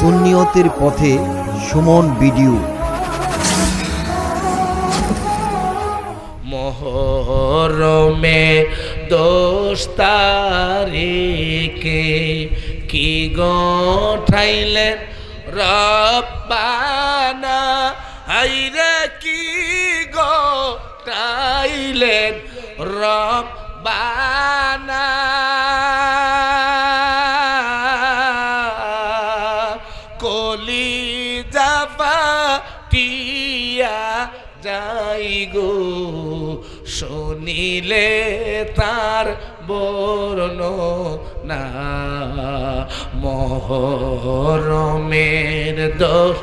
সুন্নিয়তের পথে সুমন ভিডিও মহরমে দোষ তারিখে কি গঠাইলেন রব্বানা? হাইরে কি গঠাইলেন রব্বানা? টিয়া যাই গো, শুনিলে তার বর্ণ না। মহরমের দোষ।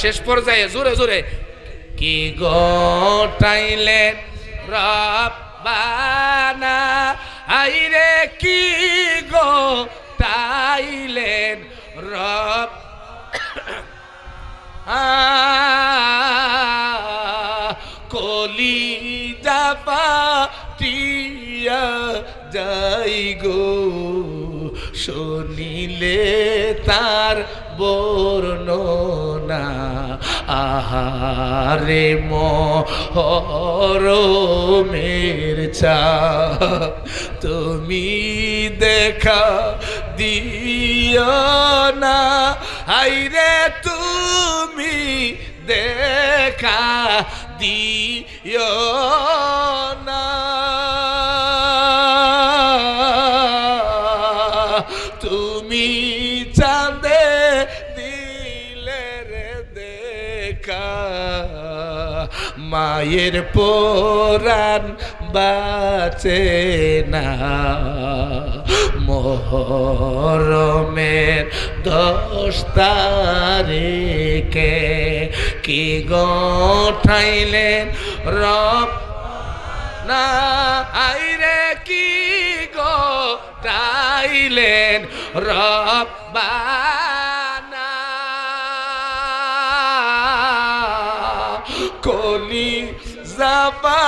শেষ পর্যায়ে জোরে জোরে, কি গটাইলেন রব্বানা আইরে কি গো রব কলি যাপা টিয়া যাই গো, শুনিলে তার বর্ণনা। আহারে মের চা তুমি দেখা দিও না। হাইরে তুমি দেখা দিও না। তুমি চাঁদে দিলে রে দেখা মায়ের পোরান বাঁচে না। মোহরমের দশ তারিখে কি গঠাইলেন রব? না আইরে কি গো তাইলেন রব্বানা কলি যাবা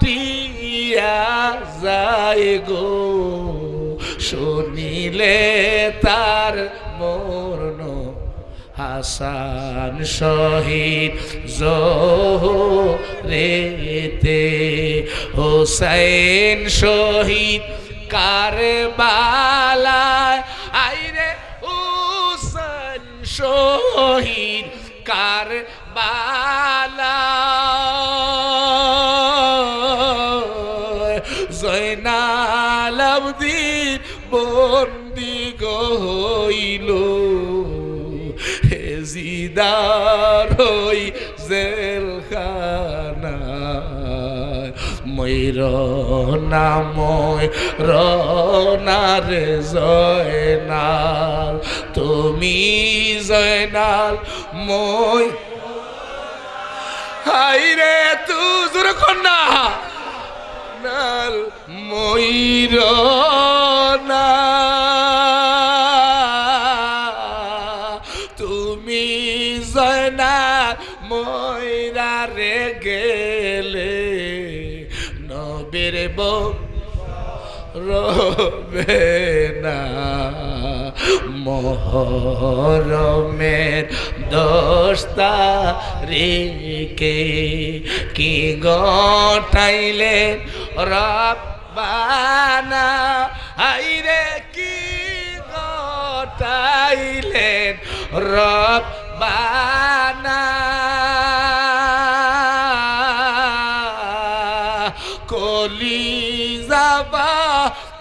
টিয়া যায় গো। শুনিলে তার মরণ হাসান শহীদ জোরেতে হোসাইন শহীদ কারবালায় গইল হেজিদার হই জেলখানায়, ময়ূর নাময় রনারে জয়নাল, তুমি জয়নাল, মই হাইরে তু, জোর কন্যা নাল, ময়ূর তুমি জয়না ময়রা রে গেলে নবের রবে না। মহরমের দোস্তা রেকে কি গঠাইলেন রব্বানা? রব্বানা কলি যাবা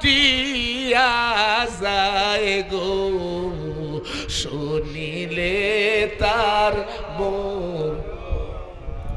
টিয়া যায় গো শুনিলে তার বো